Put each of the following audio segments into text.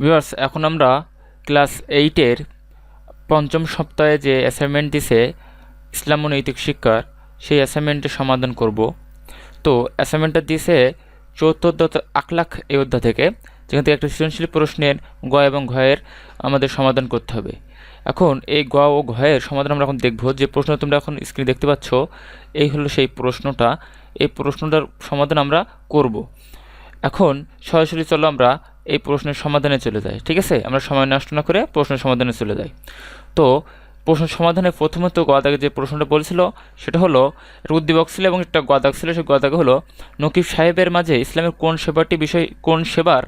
Viewers এখন আমরা class এইটের পঞ্চম সপ্তাহে যে অ্যাসাইনমেন্ট দিছে ইসলাম ও নৈতিক শিক্ষার, সেই অ্যাসাইনমেন্টের সমাধান করব। তো অ্যাসাইনমেন্টটা দিয়েছে চতুর্দত আখলাখ এই অধ্যায় থেকে, যেখান থেকে একটা সৃজনশীল প্রশ্নের গ এবং ঘয়ের আমাদের সমাধান করতে হবে। এখন এই গ ও ঘয়ের সমাধান আমরা এখন দেখব। যে প্রশ্ন তোমরা এখন স্ক্রিনে দেখতে পাচ্ছ, এই হলো সেই প্রশ্নটা। এই প্রশ্নটার সমাধান আমরা করব। এখন সরাসরি চলো আমরা এই প্রশ্নের সমাধানে চলে যাই ঠিক আছে? আমরা সময় নষ্ট না করে প্রশ্নের সমাধানে চলে যাই। তো প্রশ্ন সমাধানে প্রথমত গদাকে যে প্রশ্নটা বলেছিল, সেটা হলো উদ্দীপক ছিল এবং একটা গদাক ছিল, সেই গদাকে হলো, নকিব সাহেবের মাঝে ইসলামের কোন সেবাটি বিষয়, কোন সেবার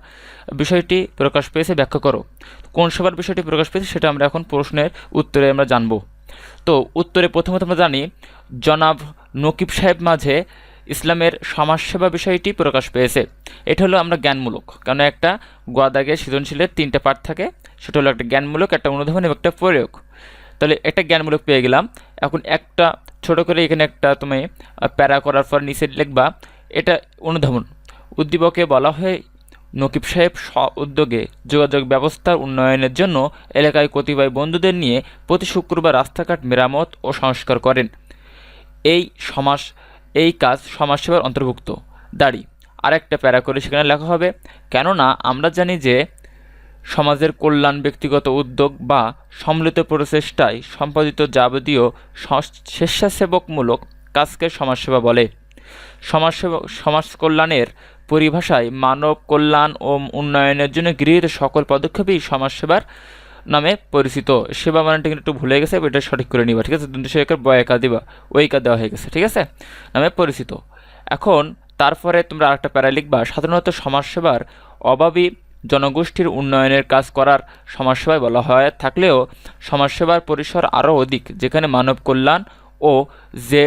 বিষয়টি প্রকাশ পেয়েছে, ব্যাখ্যা করো। কোন সেবার বিষয়টি প্রকাশ পেয়েছে, সেটা আমরা এখন প্রশ্নের উত্তরে আমরা জানব। তো, উত্তরে প্রথমত আমরা জানি, জনাব নকিব সাহেব মাঝে ইসলামের সমাজসেবা বিষয়টি প্রকাশ পেয়েছে। এটা হলো আমরা জ্ঞানমূলক। কারণ একটা গোয়াদাগে সৃজনশীলের তিনটে পার্ট থাকে, সেটা হলো একটা জ্ঞানমূলক, একটা অনুধাবন এবং একটা প্রয়োগ। তাহলে একটা জ্ঞানমূলক পেয়ে গেলাম। এখন একটা ছোট করে এখানে একটা তুমি প্যারা করার পর নিচে লিখবা, এটা অনুধাবন। উদ্দীপকে বলা হয় নকিব সাহেব স্ব উদ্যোগে যোগাযোগ ব্যবস্থার উন্নয়নের জন্য এলাকায় কতিপয় বন্ধুদের নিয়ে প্রতি শুক্রবার রাস্তাঘাট মেরামত ও সংস্কার করেন। এই সমাজ এই কাজ সমাজসেবার অন্তর্ভুক্ত। দাড়ি, আরেকটা প্যারা করে সেখানে লেখা হবে, কেননা আমরা জানি যে সমাজের কল্যাণ, ব্যক্তিগত উদ্যোগ বা সম্মিলিত প্রচেষ্টায় সম্পাদিত যাবতীয় স্বেচ্ছাসেবকমূলক কাজকে সমাজসেবা বলে। সমাজসেবা সমাজ কল্যাণের পরিভাষায় মানব কল্যাণ ও উন্নয়নের জন্য গৃহীত সকল পদক্ষেপই সমাজসেবার নামে পরিচিত। সেবা মানেটা কিন্তু একটু ভুলে গেছে এটা সঠিক করে নিবা, ঠিক আছে? দন্ত সেকার বয়কা দিবা ওইকা দেওয়া হয়ে গেছে, ঠিক আছে? নামে পরিচিত। এখন তারপরে তোমরা আরেকটা প্যারা লিখবা, সাধারণত সমাজসেবার অভাবী জনগোষ্ঠীর উন্নয়নের কাজ করার সমাজসেবায় বলা হয়, থাকলেও সমাজসেবার পরিসর আরও অধিক, যেখানে মানব কল্যাণ ও যে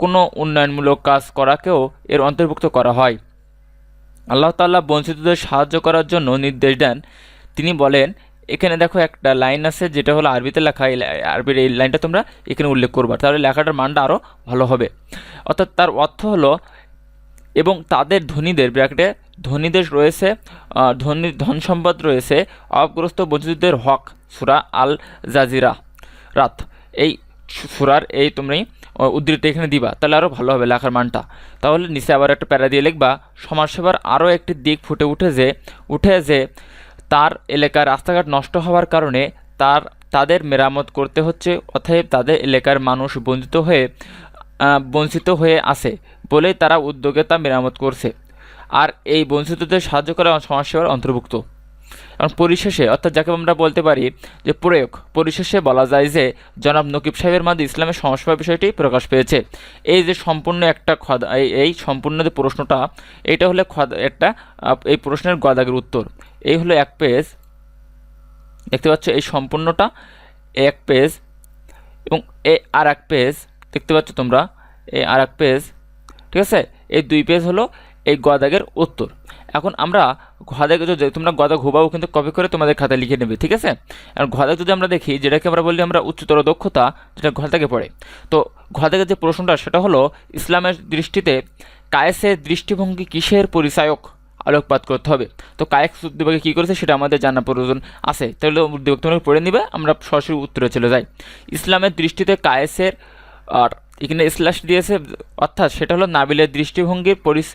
কোনো উন্নয়নমূলক কাজ করাকেও এর অন্তর্ভুক্ত করা হয়। আল্লাহ তাল্লাহ বঞ্চিতদের সাহায্য করার জন্য নির্দেশ দেন। তিনি বলেন এখানে দেখো একটা লাইন আছে, যেটা হলো আরবিতে লেখা আরবির এই লাইনটা তোমরা এখানে উল্লেখ করবা। তাহলে লেখাটার মানটা আরও ভালো হবে। অর্থাৎ তার অর্থ হলো, এবং তাদের ধনীদের, ব্র্যাকেটে, ধনীদের রয়েছে ধনী, ধন সম্পদ রয়েছে অভাবগ্রস্ত বঞ্চিতদের হক, সুরা আল জাজিরা, রাত। এই সুরার এই তুমি উদ্ধৃতি এখানে দিবা, তাহলে আরও ভালো হবে লেখার মানটা। তাহলে নিচে আবার একটা প্যারা দিয়ে লিখবা, সমাজসেবার আরও একটি দিক ফুটে উঠে যে উঠে যে তার এলাকার রাস্তাঘাট নষ্ট হওয়ার কারণে তার, তাদের মেরামত করতে হচ্ছে, অতএব তাদের এলাকার মানুষ বঞ্চিত হয়ে বঞ্চিত হয়ে আছে বলেই তারা উদ্যোগে তা মেরামত করছে। আর এই বঞ্চিতদের সাহায্য করা সমাজসেবার অন্তর্ভুক্ত। এবং পরিশেষে, অর্থাৎ যাকে আমরা বলতে পারি যে প্রয়োগ, পরিশেষে বলা যায় যে জনাব নকিব সাহেবের মাঝে ইসলামের সংস্কার বিষয়টি প্রকাশ পেয়েছে। এই যে সম্পূর্ণ একটা খদ, এই সম্পূর্ণ যে প্রশ্নটা, এটা হলে খদ, একটা এই প্রশ্নের গদাগের উত্তর। এই হলো এক পেজ। দেখতে পাচ্ছ এই সম্পূর্ণটা এক পেজ এবং এ আর এক পেজ। দেখতে পাচ্ছ তোমরা এই আর এক পেজ, ঠিক আছে? এই দুই পেজ হলো এই গদাগের উত্তর। এখন আমরা গদাকে যদি তোমরা গদা ঘুবাও কিন্তু কপি করে তোমাদের খাতায় লিখে নেবে, ঠিক আছে? আর গদাক যদি আমরা দেখি, যেটাকে আমরা বলি আমরা উচ্চতর দক্ষতা, যেটা গদাকে পড়ে। তো গদাকের যে প্রশ্নটা, সেটা হলো, ইসলামের দৃষ্টিতে কায়েসের দৃষ্টিভঙ্গি কিসের পরিচায়ক? আলোকপাত করতে হবে। তো কায়েক উদ্দীপকে কী করেছে সেটা আমাদের জানা প্রয়োজন আছে। তাহলে উদ্দীপক তোমরা পড়ে নিবে, আমরা সরাসরি উত্তরে চলে যাই। ইসলামের দৃষ্টিতে কায়েসের আর এখানে স্ল্যাশ দিয়েছে, অর্থাৎ সেটা হলো নাবিলের দৃষ্টিভঙ্গির পরিস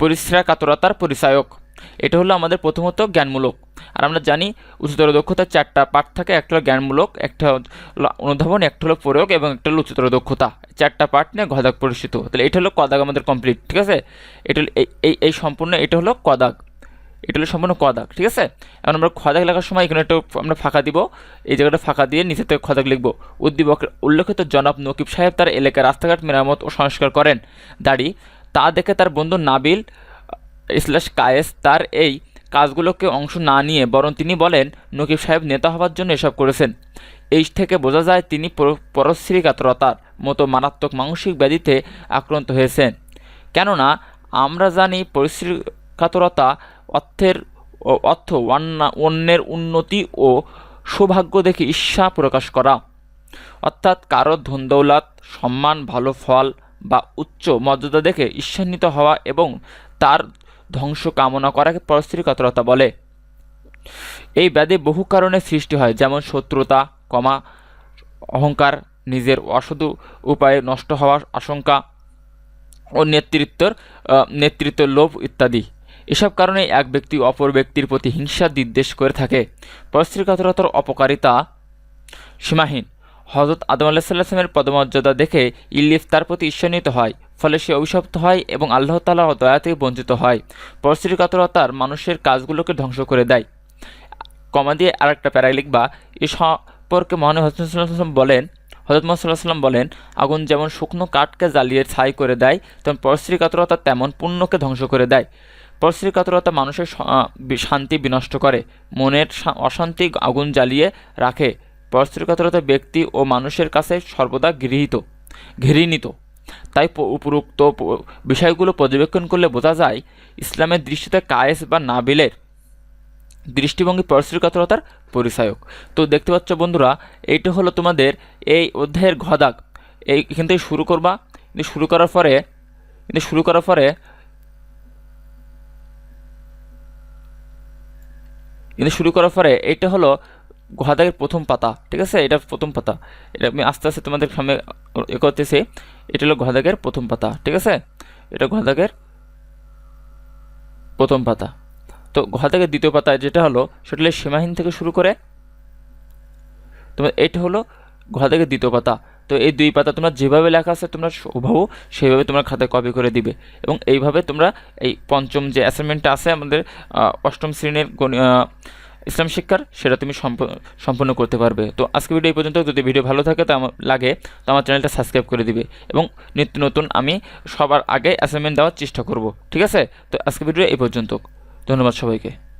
পরিশ্রা কাতরতার পরিচায়ক। এটা হলো আমাদের প্রথমত জ্ঞানমূলক। আর আমরা জানি উচ্চতর দক্ষতার চারটা পার্ট থাকে, একটা হলো জ্ঞানমূলক, একটা হলো অনুধাবন, একটা হলো প্রয়োগ এবং একটা হলো উচ্চতর দক্ষতা। চারটা পার্ট নিয়ে গদাক পরিচিত। তাহলে এটা হলো কদাগ আমাদের কমপ্লিট ঠিক আছে? এটা এই- এই সম্পূর্ণ, এটা হলো কদাগ। এটা হলো সম্পূর্ণ কদাক ঠিক আছে? এখন আমরা খদাক লেখার সময় এখানে একটু আমরা ফাঁকা দিব। এই জায়গাটা ফাঁকা দিয়ে নিচে থেকে খদাক লিখব। উদ্দীপকের উল্লেখিত জনাব নকিব সাহেব তার এলাকার রাস্তাঘাট মেরামত ও সংস্কার করেন। দাড়ি, তা দেখে তার বন্ধু নাবিল ইসলাস কায়েস তার এই কাজগুলোকে অংশ না নিয়ে বরং তিনি বলেন, নকিব সাহেব নেতা হওয়ার জন্য এসব করেছেন। এই থেকে বোঝা যায় তিনি পর- পরশ্রী কাতরতার মতো মারাত্মক মানসিক ব্যাধিতে আক্রান্ত হয়েছেন। কেননা, আমরা জানি পরিশ্রী কাতরতা অর্থের অর্থ অন্যা- অন্যের উন্নতি ও সৌভাগ্য দেখে ঈর্ষা প্রকাশ করা। অর্থাৎ কারও ধনদৌলত সম্মান, ভালো ফল বা উচ্চ মর্যাদা দেখে ঈর্ষান্বিত হওয়া এবং তার ধ্বংস কামনা করাকে পরস্ত্রীকাতরতা বলে। এই ব্যাধি বহু কারণে সৃষ্টি হয়, যেমন শত্রুতা কমা অহংকার, নিজের অসাধু উপায়ে নষ্ট হওয়ার আশঙ্কা ও নেতৃত্বর নেতৃত্ব লোভ ইত্যাদি। এসব কারণে এক ব্যক্তি অপর ব্যক্তির প্রতি হিংসা নির্দেশ করে থাকে। পরশ্রীকাতরতার অপকারিতা? সীমাহীন। হজরত আদম আলাহিসাল্লামের পদমর্যাদা দেখে ইলিফ তার প্রতি ঈর্ষান্বিত হয়। ফলে সে অভিশপ্ত হয় এবং আল্লাহ তালার দয়া থেকে বঞ্চিত হয়। পরশ্রীকাতরতার মানুষের কাজগুলোকে ধ্বংস করে দেয়। কমা দিয়ে আরেকটা প্যারায় লিখবা এ সম্পর্কে মহানবী হজরত বলেন, হজরত মোহাম্মদ সাল্লাম বলেন, আগুন যেমন শুকনো কাঠকে জ্বালিয়ে ছাই করে দেয়, তেমন পরশ্রী কাতরতা তেমন পুণ্যকে ধ্বংস করে দেয়। পরশ্রী কাতরতা মানুষের শান্তি বিনষ্ট করে, মনের অশান্তি আগুন জ্বালিয়ে রাখে। পরশ্রী কাতরতা ব্যক্তি ও মানুষের কাছে সর্বদা গৃহীত, ঘৃণিত। তাই উপরোক্ত বিষয়গুলো পর্যবেক্ষণ করলে বোঝা যায় ইসলামের দৃষ্টিতে কায়েস বা নাবিলের দৃষ্টিভঙ্গি পরশ্রীকাতরতার পরিচায়ক। তো দেখতে পাচ্ছ বন্ধুরা, এইটা হলো তোমাদের এই অধ্যায়ের ঘদাক। এই এখান থেকে শুরু করবা কিন্তু শুরু করার পরে কিন্তু শুরু করার পরে কিন্তু শুরু করার পরে এটা হলো ঘদাকের প্রথম পাতা, ঠিক আছে? এটা প্রথম পাতা। এটা আমি আস্তে আস্তে তোমাদের সামনে এ করতেছি, এটা হলো ঘদাকের প্রথম পাতা, ঠিক আছে? এটা ঘদাকের প্রথম পাতা। তো ঘদাকের দ্বিতীয় পাতায় যেটা হলো, সেটা হলো সীমাহীন থেকে শুরু করে, তোমার এটা হলো ঘদাকের দ্বিতীয় পাতা। তো এই দুই পাতা তোমরা যেভাবে লেখা আছে, তোমরা হুবহু সেইভাবে তোমরা খাতায় কপি করে দিবে। এবং এইভাবে তোমরা এই পঞ্চম যে অ্যাসাইনমেন্টটা আছে আমাদের অষ্টম শ্রেণির ইসলাম শিক্ষার সেটা তুমি সম্প- সম্পূর্ণ করতে পারবে। তো আজকে ভিডিও এই পর্যন্ত। যদি ভিডিও ভালো থাকে তো আমার, লাগে, তো আমার চ্যানেলটা সাবস্ক্রাইব করে দিবে। এবং নিত্য নতুন আমি সবার আগে অ্যাসাইনমেন্ট দেওয়ার চেষ্টা করব। ঠিক আছে? তো আজকে ভিডিও এই পর্যন্ত। ধন্যবাদ সবাইকে।